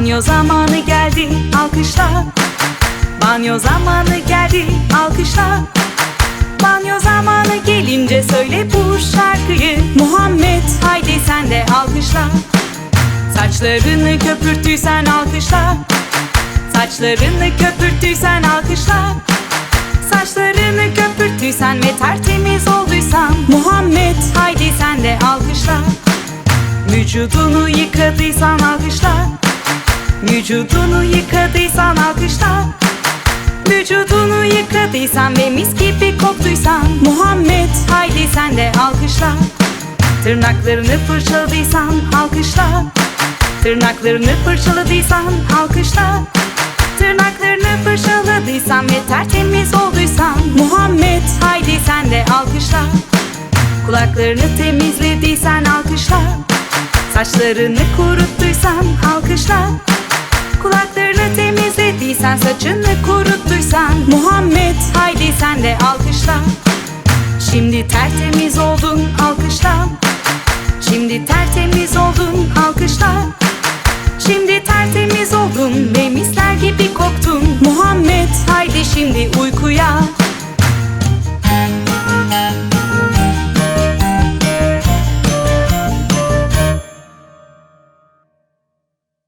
Banyo zamanı geldi alkışla. Banyo zamanı geldi alkışla. Banyo zamanı gelince söyle bu şarkıyı. Muhammed haydi sen de alkışla. Saçlarını köpürttüysen alkışla. Saçlarını köpürttüysen alkışla. Saçlarını köpürttüysen ve tertemiz olduysan. Muhammed haydi sen de alkışla. Vücudunu yıkadıysan alkışla Vücudunu yıkadıysan alkışla. Vücudunu yıkadıysan ve mis gibi koktuysan. Muhammed haydi sen de alkışla. Tırnaklarını fırçaladıysan alkışla. Tırnaklarını fırçaladıysan alkışla. Tırnaklarını fırçaladıysan ve tertemiz olduysan. Muhammed haydi sen de alkışla. Kulaklarını temizlediysen alkışla. Saçlarını kuruttuysan alkışla temizlediysen saçını kuruttuysan Muhammed haydi sen de alkışla. Şimdi tertemiz oldun alkışla. Şimdi tertemiz oldun alkışla. Şimdi tertemiz oldun ve gibi koktun. Muhammed haydi şimdi uykuya